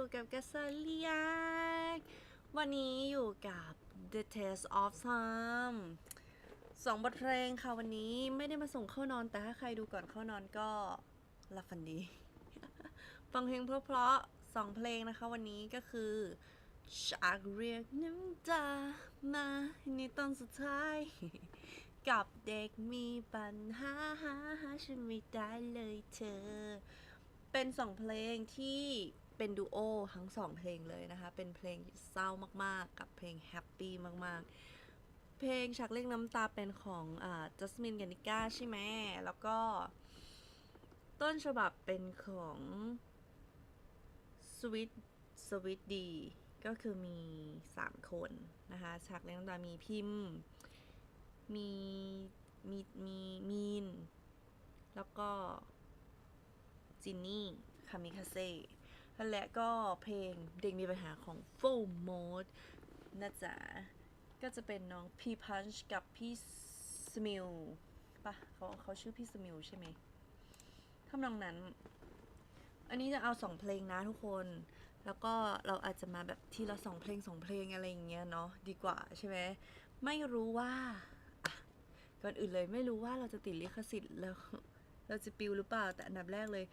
ซาเลียกวันนี้อยู่กับ The Taste of Time สองบทเพลงค่ะวันนี้ไม่ได้มาส่งเข้านอนแต่ถ้าใครดูก่อนเข้านอนก็หลับฝันดี ฟังเพลงเพราะๆสองเพลงนะคะวันนี้ก็คือจากเรียกน้ำตามาในตอนสุดท้าย กับเด็กมีปัญหาหาหาฉันไม่ได้เลยเธอ เป็นสองเพลงที่ เป็นดูโอทั้งสองเพลงเลยนะคะ เป็นเพลงเศร้ามากๆ กับเพลงแฮปปี้มากๆ เพลงชักเล่งน้ำตาเป็นของอ่าจัสมินกานิก้าใช่ไหมแล้วก็ ต้นฉบับเป็นของสวิตสวิตดีก็คือมี 3 คนนะคะฉากเล่งน้ำตามีพิมพ์ มีมีมีมีน แล้วก็จินนี่ คามิคาเซ่ และก็เพลงเด็กมีปัญหาของ Full Mode นะจ๊ะ ก็จะเป็นน้องพี่พันช์กับพี่สมิลปะเขาเขาชื่อพี่สมิลใช่ไหมทำนองนั้น อันนี้จะเอาสองเพลงนะทุกคน แล้วก็เราอาจจะมาแบบทีละสองเพลงสองเพลงอะไรอย่างเงี้ยเนาะดีกว่าใช่ไหมไม่รู้ว่าก่อนอื่นเลยไม่รู้ว่าเราจะติดลิขสิทธิ์แล้ว เราจะปิวหรือเปล่าแต่อันดับแรกเลย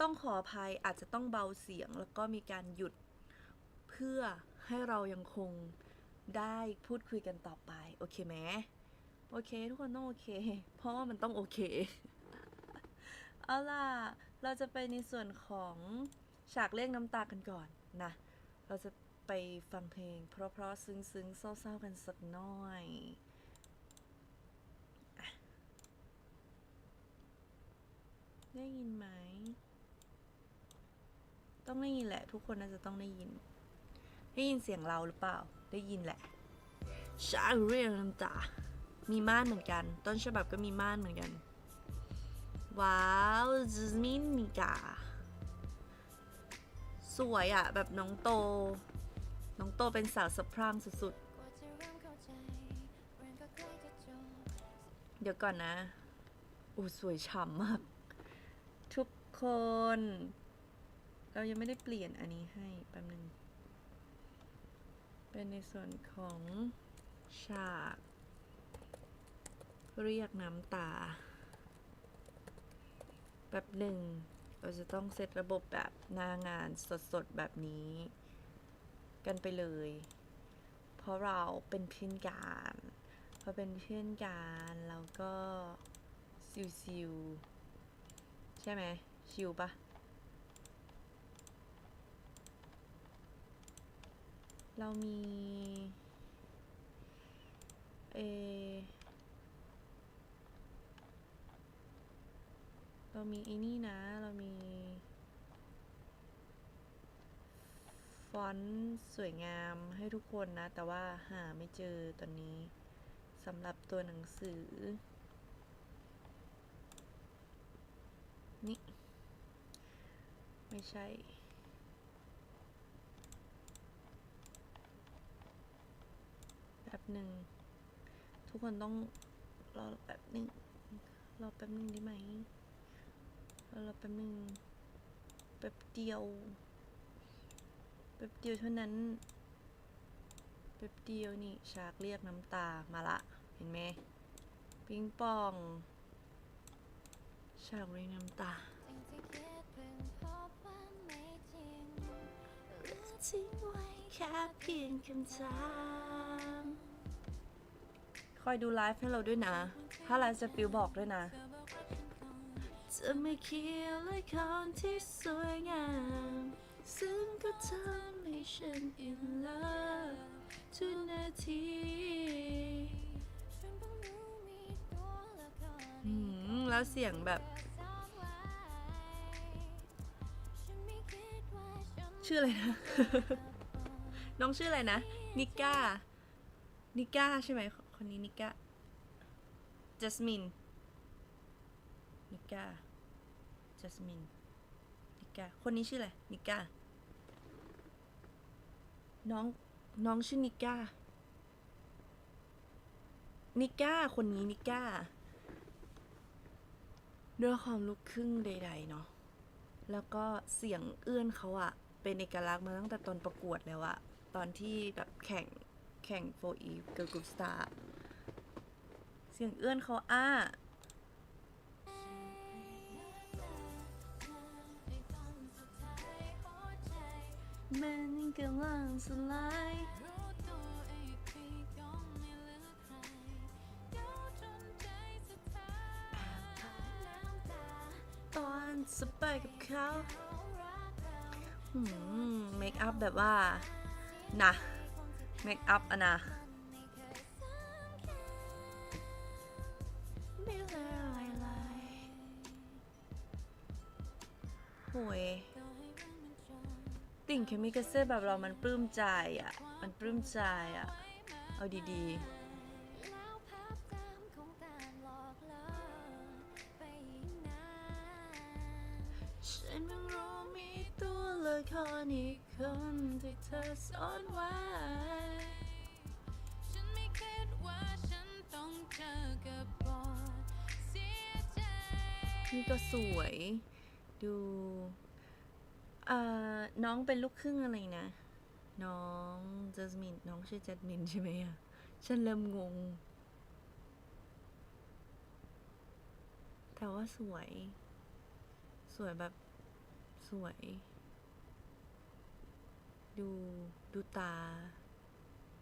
ต้องขออภัยอาจจะต้องเบาเสียงแล้วก็มีการหยุด เพื่อให้เรายังคงได้พูดคุยกันต่อไป โอเคไหมโอเค ทุกคนต้องโอเค เพราะว่ามันต้องโอเค เอาล่ะ เราจะไปในส่วนของฉากเรียกน้ำตากันก่อนนะ เราจะไปฟังเพลง เพราะๆซึ้งๆเศร้าๆกันสักหน่อยได้ยินไหม ต้องได้ยินแหละ ทุกคนน่าจะต้องได้ยิน ได้ยินเสียงเราหรือเปล่า ได้ยินแหละชาเรียลน้ำตา มีม่านเหมือนกัน ต้นฉบับก็มีม่านเหมือนกัน ว้าวจิมินมิกา สวยอะแบบน้องโต น้องโตเป็นสาวสะพรั่งสุดๆ เดี๋ยวก่อนนะโอ้สวยฉ่ำมาก ทุกคน เรายังไม่ได้เปลี่ยนอันนี้ให้แป๊บนึง เป็นในส่วนของฉาก เรียกน้ำตาแป๊บหนึ่ง เราจะต้องเซตระบบแบบหน้างานสดๆ แบบนี้ กันไปเลย เพราะเราเป็นเพื่อนกันพอเป็นเพื่อนกันเราก็ซิวๆใช่ไหมชิวปะ เรามีเอเรามีไอ้นี่นะ เรามี ฟอนต์สวยงามให้ทุกคนนะ แต่ว่าหาไม่เจอตอนนี้สำหรับตัวหนังสือ นี่ ไม่ใช่ แบบหนึ่ง ทุกคนต้องรอแป๊บหนึ่งรอแป๊บหนึ่งได้ไหมรอรอแป๊บหนึ่งแป๊บเดียวแป๊บเดียวเท่านั้นแป๊บเดียวนี่ฉากเรียกน้ำตามาละ เห็นไหมปิงปอง ฉากเรียกน้ำตาทิ้งไว้ แค่เพียงคำถามคอยดูไลฟ์ให้เราด้วยนะ ถ้าไลฟ์จะฟิวบอกด้วยนะ จะไม่เคียวเลยคนที่สวยงาม ซึ่งก็ทำให้ฉัน in love ทุกนาทีอืมแล้วเสียงแบบ ชื่ออะไรนะ น้องชื่ออะไรนะ นิก้า นิก้าใช่ไหมคนนี้นิก้า จัสมิน นิก้า จัสมิน นิก้า คนนี้ชื่ออะไร นิก้า น้อง น้องชื่อนิก้า นิก้า คนนี้นิก้า ด้วยความลูกครึ่งใด ๆ เนาะ แล้วก็เสียงเอื้อนเขาอะเป็นเป็นเอกลักษณ์มาตั้งแต่ตอนประกวดแล้วอะ ตอนที่แบบแข่งแข่งโฟอีเกิร์ลกรุ๊ปสตาร์เสียงเอื้อนเขาอ้า มันกำลังสลายตอนสไปกับเขาหืมเมคอัพแบบว่า นะเมคอัพอะนะไม่เลอะไรเลยโหยติ่งเคมิกาเซ่แบบเรามันปลื้มใจอะ มันปลื้มใจอะ เอาดีๆฉันเพิ่งรู้มีตัวละครอีก คนที่เธอซ่อนไว้ ฉันไม่คิดว่าฉันต้องเจอกับบทเสียใจนี่ก็สวย ดูเอ่อน้องเป็นลูกครึ่งอะไรนะ น้องเจสมินน้องชื่อเจสมินใช่ไหมอะฉันเริ่มงง แต่ว่าสวย สวยแบบสวย ดูดูตา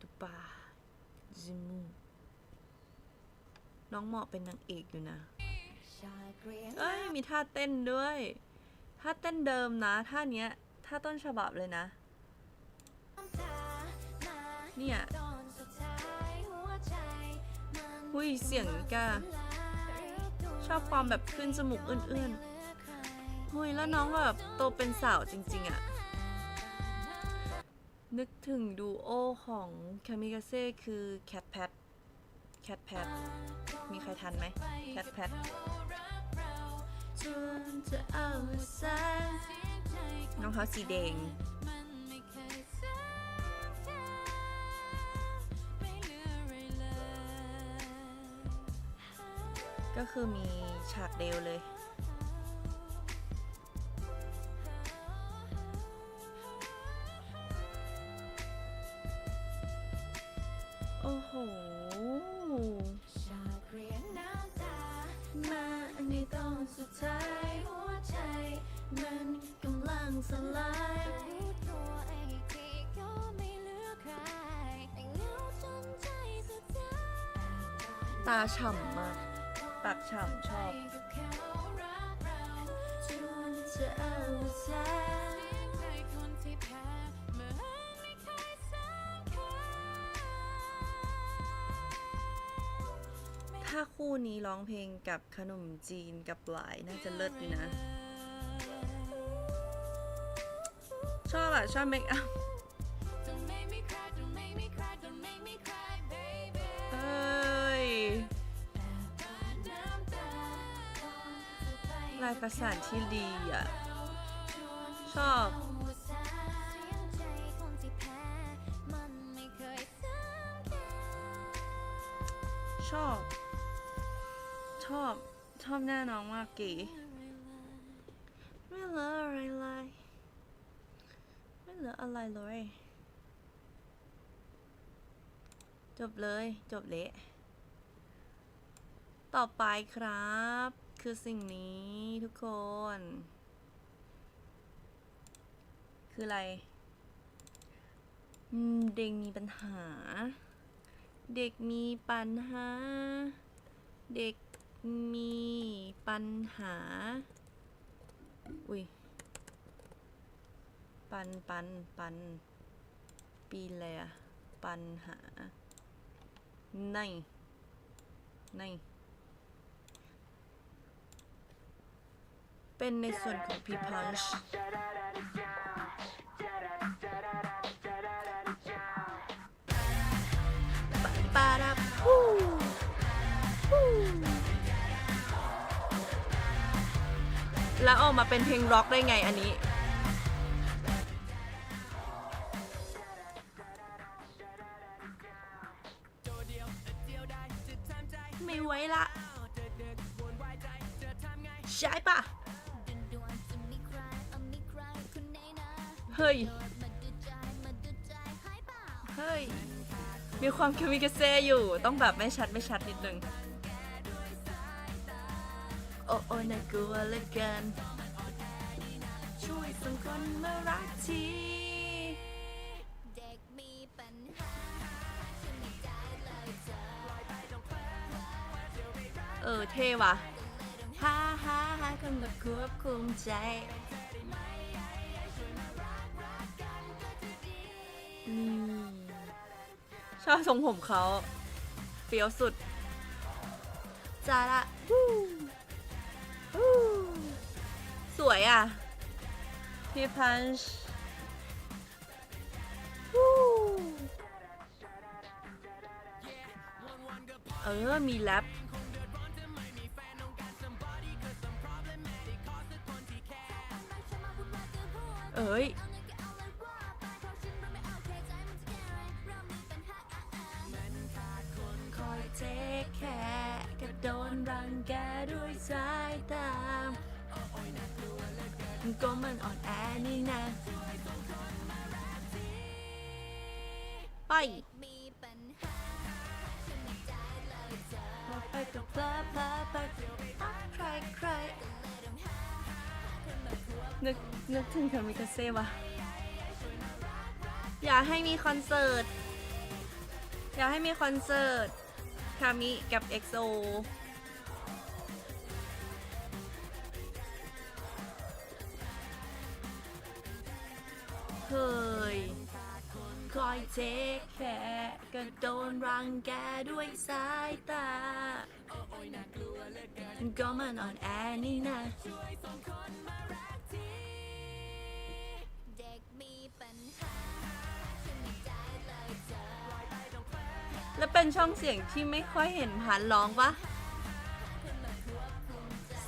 ดูปากจมูกน้องเหมาะเป็นนางเอกอยู่นะเอ้ยมีท่าเต้นด้วย ท่าเต้นเดิมนะท่าเนี้ยท่าต้นฉบับเลยนะ เนี่ยหุยเสียงกาชอบความแบบขึ้นจมูกเอื้อนๆหุยแล้วน้องแบบโตเป็นสาวจริง ๆอะ นึกถึงดูโอของคามิกาเซ่คือแคทแพทแคทแพทมีใครทันไหมแคทแพทน้องเขาสีแดงก็คือมีฉากเดียวเลย สุดท้ายหัวใจ มันกำลังสลายรู้ตัวไอ้ทีก็ไม่เหลือใครแต่เหงาจนใจสุดท้ายตาฉ่ำมากปากฉ่ำชอบ กับเขารักเราจนจะเอาใจ ถ้าคู่นี้ร้องเพลงกับขนมจีนกับหลายน่าจะเลิศดีนะ ชอบอะชอบเมคอัพเอ้ยลายประสานที่ดีอะชอบชอบ ชอบ ชอบหน้าน้องมากเก๋ไม่เหลืออะไรเลยไม่เหลืออะไรเลย จบเลย จบเละ ต่อไปครับ คือสิ่งนี้ทุกคน คืออะไร เด็กมีปัญหา เด็กมีปัญหา เด็ก มีปัญหา อุ้ย ปันปันปัน ปีแลอะปัญหา ใน ใน เป็นในส่วนของพีพันช์ แล้วออกมาเป็นเพลงร็อกได้ไงอันนี้ ไม่ไหวละใช่ปะเฮ้ย เฮ้ย มีความคมิกเซอยู่ ต้องแบบไม่ชัดไม่ชัดนิดนึง โอ้โอ้น่ากลัวเหลือเกินช่วยส่งคนมารักทีเด็กมีปัญหาฉันไม่ได้เลยเธอเออเท่ว่ะฮ่าฮ่าฮ่าคนแบบควบคุมใจนี่ชอบทรงผมเขาเฟี้ยวสุดจ้าละวู้ วยอะ พี่พันช์วู้เออ มีแรปเอ้ย ก็มันอ่อนแอนี่นะไปมีปัญหาฉันไม่ได้เลยเธอไปกับเพลอเพลอไปใครใครนึกนึกถึงคามิกาเซ่วะอยากให้มีคอนเสิร์ต อยากให้มีคอนเสิร์ตคามิกับเอ็กโซ โดนรังแกด้วยสายตาก็มันอ่อนแอนี่นะเด็กมีปัญหาฉันไม่ได้เลยเธอแล้วเป็นช่องเสียงที่ไม่ค่อยเห็นพันร้องปะ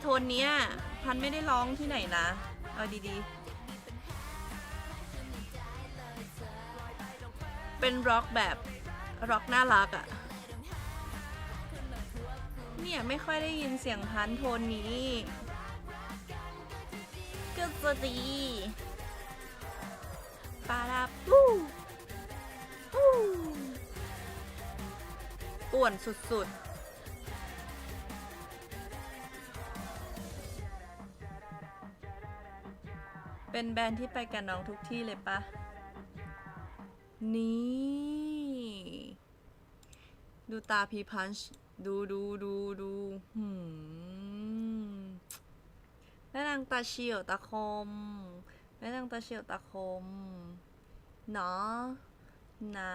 โทนเนี้ยพันไม่ได้ร้องที่ไหนนะ เอาดีๆ เป็นร็อกแบบ ร็อกน่ารักอะ่ะ เนี่ยไม่ค่อยได้ยินเสียงพันโทนนี้ก็จะดีปาราปูปูป่วนสุดๆเป็นแบรนด์ที่ไปกับน้องทุกที่เลยปะ นี่ ดูตาพีพันช์ดูดูดูดูหืมแม่นางตาเฉียวตาคม แม่นางตาเฉียวตาคมเนาะนะ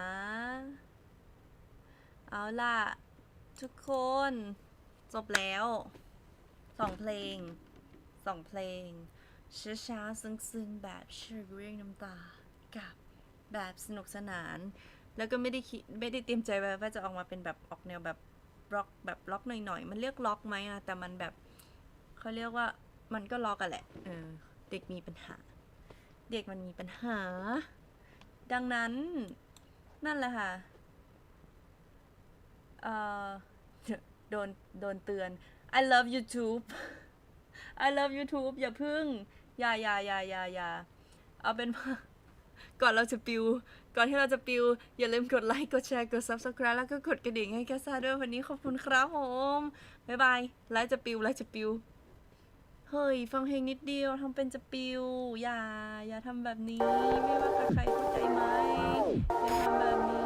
เอาล่ะ ทุกคน จบแล้วสองเพลงสองเพลงช้าๆซึ้งๆ แบบเชื่อเรียกน้ำตา กับแบบสนุกสนาน แล้วก็ไม่ได้คิดไม่ได้เตรียมใจว่าจะออกมาเป็นแบบออกแนวแบบร็อกแบบล็อกหน่อยๆ มันเรียกล็อกไหมอะแต่มันแบบเขาเรียกว่ามันก็ล็อกกันแหละเออเด็กมีปัญหา เด็กมันมีปัญหา ดังนั้นนั่นแหละค่ะเอ่อโดนโดนเตือน I love YouTube I love YouTube อย่าพึ่ง อย่าอย่าอย่าอย่าอย่าเอาเป็นว่า ก่อนเราจะปิว ก่อนที่เราจะปิว อย่าลืมกดไลค์ กดแชร์ กด Subscribe แล้วก็กดกระดิ่งให้แกซ่าด้วยวันนี้ขอบคุณครับผมบ๊ายบายไลค์จะปิวไลค์จะปิว เฮ้ย ฟังเพลงนิดเดียวทำเป็นจะปิว อย่า อย่าทำแบบนี้ ไม่ว่าใครเข้าใจไหมอย่าทำแบบนี้